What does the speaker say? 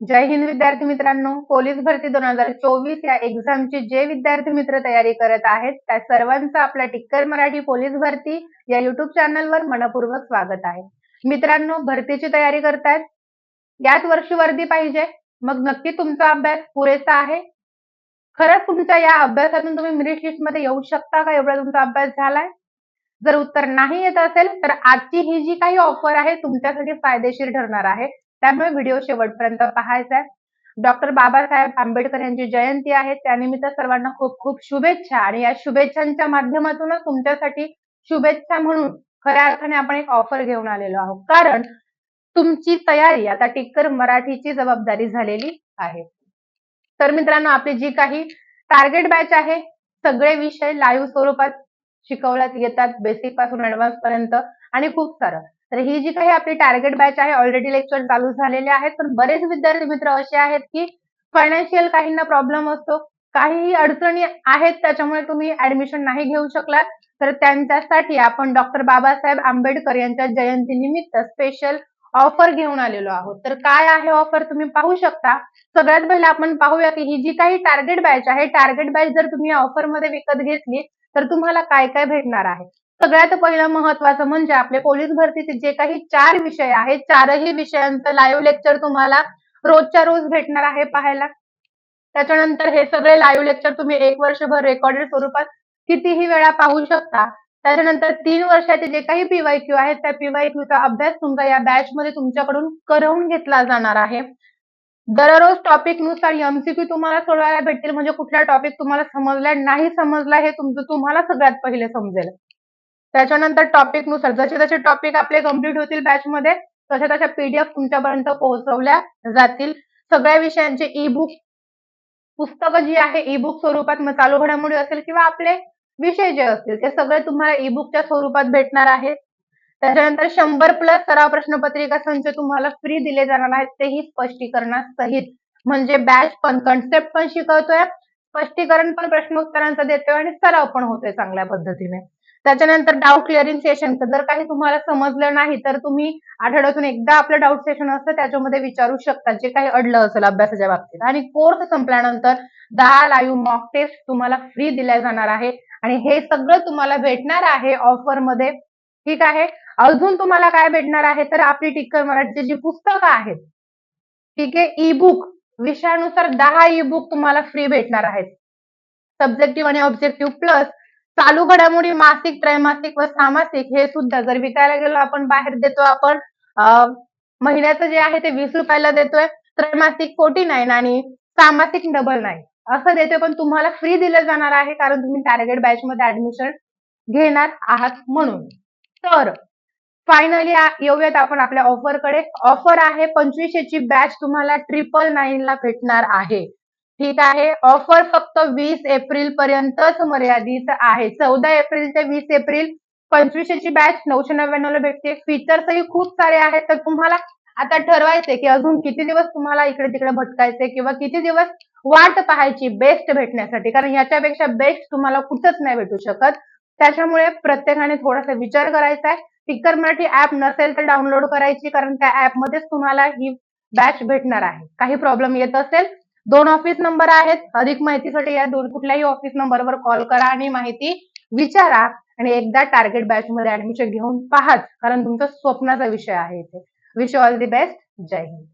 जय हिंद विद्यार्थी मित्रांनो. पोलीस भरती दोन हजार चोवीस या एक्झामची जे विद्यार्थी मित्र तयारी करत आहेत त्या सर्वांचं आपल्या टिक्कर मराठी पोलीस भरती या युट्यूब चॅनलवर मनपूर्वक स्वागत आहे. मित्रांनो भरतीची तयारी करतायत. याच वर्षी वर्दी पाहिजे. मग नक्की तुमचा अभ्यास पुरेसा आहे? खरंच तुमच्या या अभ्यासातून तुम्ही मेरिट लिस्टमध्ये येऊ शकता का? एवढा तुमचा अभ्यास झालाय? जर उत्तर नाही येत असेल तर आजची ही जी काही ऑफर आहे तुमच्यासाठी फायदेशीर ठरणार आहे. त्यामुळे व्हिडिओ शेवटपर्यंत पाहायचा आहे डॉक्टर बाबासाहेब आंबेडकर यांची जयंती आहे. त्यानिमित्त सर्वांना खूप खूप शुभेच्छा. आणि या शुभेच्छांच्या माध्यमातूनच तुमच्यासाठी शुभेच्छा म्हणून खऱ्या अर्थाने आपण एक ऑफर घेऊन आलेलो आहोत. कारण तुमची तयारी आता टिक्कर मराठीची जबाबदारी झालेली आहे. तर मित्रांनो आपली जी काही टार्गेट बॅच आहे सगळे विषय लाईव्ह स्वरूपात शिकवण्यात येतात बेसिकपासून ऍडव्हान्स पर्यंत आणि खूप सारं. तर ही जी काही आपली टार्गेट बॅच आहे ऑलरेडी लेक्चर चालू झालेले आहेत. पण बरेच विद्यार्थी मित्र असे आहेत की फायनान्शियल काहींना प्रॉब्लेम असतो काहीही अडचणी आहेत त्याच्यामुळे तुम्ही ऍडमिशन नाही घेऊ शकलात. तर त्यांच्यासाठी आपण डॉक्टर बाबासाहेब आंबेडकर यांच्या जयंतीनिमित्त स्पेशल ऑफर घेऊन आलेलो आहोत. तर काय आहे ऑफर तुम्ही पाहू शकता? सगळ्यात पहिले आपण पाहूया की ही जी काही टार्गेट बॅच आहे टार्गेट बॅच जर तुम्ही ऑफरमध्ये विकत घेतली तर तुम्हाला काय काय भेटणार आहे? सगळ्यात पहिलं महत्वाचं म्हणजे आपले पोलीस भरतीचे जे काही चार विषय आहेत चारही विषयांचं लाईव्ह लेक्चर तुम्हाला रोजच्या रोज भेटणार आहे पाहायला. त्याच्यानंतर हे सगळे लाईव्ह लेक्चर तुम्ही एक वर्षभर रेकॉर्डेड स्वरूपात कितीही वेळा पाहू शकता. त्याच्यानंतर तीन वर्षाचे जे काही पीवायक्यू आहेत त्या पीवायक्यूचा अभ्यास तुमचा या बॅच मध्ये तुमच्याकडून करवून घेतला जाणार आहे. दररोज टॉपिकनुसार एमसीक्यू तुम्हाला सोडवायला भेटतील म्हणजे कुठला टॉपिक तुम्हाला समजला नाही समजला हे तुमचं तुम्हाला सगळ्यात पहिले समजेल. त्याच्यानंतर टॉपिकनुसार जसे जसे टॉपिक आपले कंप्लीट होतील बॅचमध्ये तसे तशा तशा पीडीएफ तुमच्यापर्यंत पोहोचवल्या जातील. सगळ्या विषयांचे ई बुक पुस्तकं जी आहे ई बुक स्वरूपात मग चालू घडामोडी असेल किंवा आपले विषय जे असतील ते सगळे तुम्हाला ई बुकच्या स्वरूपात भेटणार आहेत. त्याच्यानंतर शंभर प्लस सराव प्रश्नपत्रिका संच तुम्हाला फ्री दिले जाणार आहेत तेही स्पष्टीकरणासहित. म्हणजे बॅच पण कन्सेप्ट पण शिकवतोय स्पष्टीकरण पण प्रश्नोत्तरांचं देतोय आणि सराव पण होतोय चांगल्या पद्धतीने. त्याच्यानंतर डाऊट क्लिअरिंग सेशनचं जर काही तुम्हाला समजलं नाही तर तुम्ही आठवड्यातून एकदा आपलं डाऊट सेशन असतं त्याच्यामध्ये विचारू शकता. जे काही अडलं असेल अभ्यासाच्या बाबतीत. आणि कोर्स संपल्यानंतर दहा लाईव्ह मॉक टेस्ट तुम्हाला फ्री दिल्या जाणार आहे आणि हे सगळं तुम्हाला भेटणार आहे ऑफरमध्ये. ठीक आहे? अजून तुम्हाला काय भेटणार आहे? तर आपली टिक्कर मराठीची जी पुस्तकं आहेत ठीक आहे? ई बुक विषयानुसार दहा ई बुक तुम्हाला फ्री भेटणार आहेत. सब्जेक्टिव्ह आणि ऑब्जेक्टिव्ह प्लस चालू घडामोडी मासिक त्रैमासिक व सामासिक हे सुद्धा जर विकायला गेलो आपण बाहेर देतो आपण महिन्याचं जे आहे ते वीस रुपयाला देतोय त्रैमासिक फोर्टी नाईन आणि सामासिक डबल नाईन असं देतोय पण तुम्हाला फ्री दिलं जाणार आहे कारण तुम्ही टार्गेट बॅच मध्ये ऍडमिशन घेणार आहात म्हणून. तर फायनली येऊयात आपण आपल्या ऑफरकडे ऑफर आहे पंचवीसशेची बॅच तुम्हाला ट्रिपल नाईन ला भेटणार आहे. ठीक आहे. ऑफर फक्त वीस एप्रिल पर्यंतच मर्यादित आहे. चौदा एप्रिल ते वीस एप्रिल पंचवीसशेची बॅच नऊशे नव्याण्णव ला भेटते. फीचर्सही खूप सारे आहेत. तर तुम्हाला आता ठरवायचे की अजून किती दिवस तुम्हाला इकडे तिकडे भटकायचे किंवा किती दिवस वाट पाहायची बेस्ट भेटण्यासाठी? कारण याच्यापेक्षा बेस्ट तुम्हाला कुठंच नाही भेटू शकत. त्याच्यामुळे प्रत्येकाने थोडासा विचार करायचा आहे टिक्कर मराठी ऍप नसेल तर डाउनलोड करायची कारण त्या ऍपमध्येच तुम्हाला ही बॅच भेटणार आहे. काही प्रॉब्लेम येत असेल दोन ऑफिस नंबर आहेत. अधिक माहितीसाठी या दोन कुठल्याही ऑफिस नंबरवर कॉल करा आणि माहिती विचारा आणि एकदा टार्गेट बॅच मध्ये ऍडमिशन घेऊन पाहाच कारण तुमचा स्वप्नाचा विषय आहे इथे. विश ऑल दी बेस्ट जय हिंद.